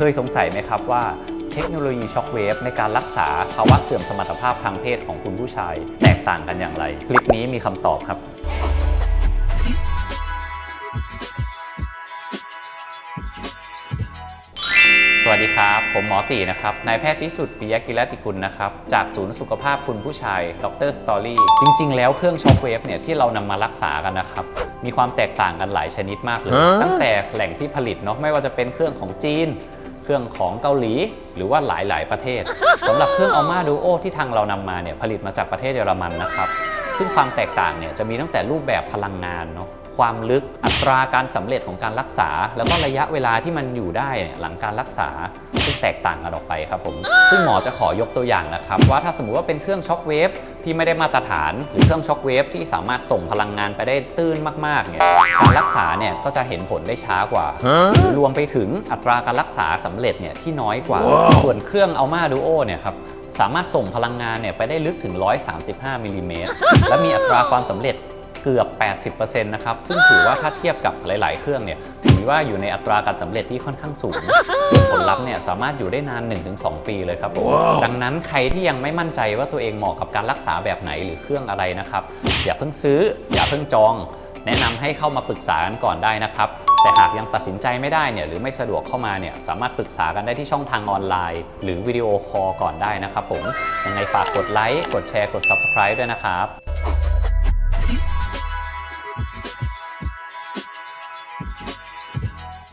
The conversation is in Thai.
เคยสงสัยไหมครับว่าเทคโนโลยีช็อคเวฟในการรักษาภาวะเสื่อมสมรรถภาพทางเพศของคุณผู้ชาย แตกต่างกันอย่างไร คลิปนี้มีคำตอบครับสวัสดีครับ ผมหมอตีนะครับ นายแพทย์พิสุทธิ์ปิยกิรติกุลนะครับ จากศูนย์สุขภาพคุณผู้ชาย ดรสตอรี่ จริง ๆ แล้วเครื่องช็อคเวฟเนี่ยที่เรานำมารักษากันนะครับ มีความแตกต่างกันหลายชนิดมากเลย ตั้งแต่แหล่งที่ผลิตเนาะ ไม่ว่าจะเป็นเครื่องของจีน เครื่องของเกาหลี หรือว่าหลาย ๆ ประเทศสำหรับเครื่อง Alma Duo ที่ทางเรานำมาเนี่ยผลิตมาจากประเทศเยอรมันนะครับ ซึ่งความแตกต่างเนี่ยจะมีตั้งแต่รูปแบบพลังงานเนาะ ความลึกอัตราการสำเร็จของการรักษา แล้วก็ระยะเวลาที่มันอยู่ได้เนี่ยหลังการรักษาซึ่งแตกต่างกันออกไปครับผม ซึ่งหมอจะขอยกตัวอย่างนะครับ ว่าถ้าสมมุติว่าเป็นเครื่องช็อคเวฟที่ไม่ได้มาตรฐาน หรือเครื่องช็อคเวฟที่สามารถส่งพลังงานไปได้ตื้นมากๆเนี่ยการรักษาเนี่ยก็จะเห็นผลได้ช้ากว่าหรือรวมไปถึงอัตราการรักษาสำเร็จเนี่ยที่น้อยกว่า ส่วนเครื่อง Alma Duo เนี่ยครับสามารถส่งพลังงานเนี่ยไปได้ลึกถึง 135มิลลิเมตรและมีอัตราความสำเร็จ เกือบ 80%นะครับ ซึ่งถือว่าถ้าเทียบกับหลาย ๆ เครื่องเนี่ย ถือว่าอยู่ในอัตราการสำเร็จที่ค่อนข้างสูง ส่วนผลลัพธ์เนี่ยสามารถอยู่ได้นาน 1-2 ปีเลยครับผม ดังนั้นใครที่ยังไม่มั่นใจว่าตัวเองเหมาะกับการรักษาแบบไหนหรือเครื่องอะไรนะครับ อย่าเพิ่งซื้อ อย่าเพิ่งจอง แนะนำให้เข้ามาปรึกษากันก่อนได้นะครับแต่หากยังตัดสินใจไม่ได้เนี่ยหรือไม่สะดวกเข้ามาเนี่ยสามารถปรึกษากันได้ที่ช่องทางออนไลน์ หรือวิดีโอคอลก่อนได้นะครับผมยังไงฝากกดไลค์กดแชร์กด Subscribe ด้วยนะครับ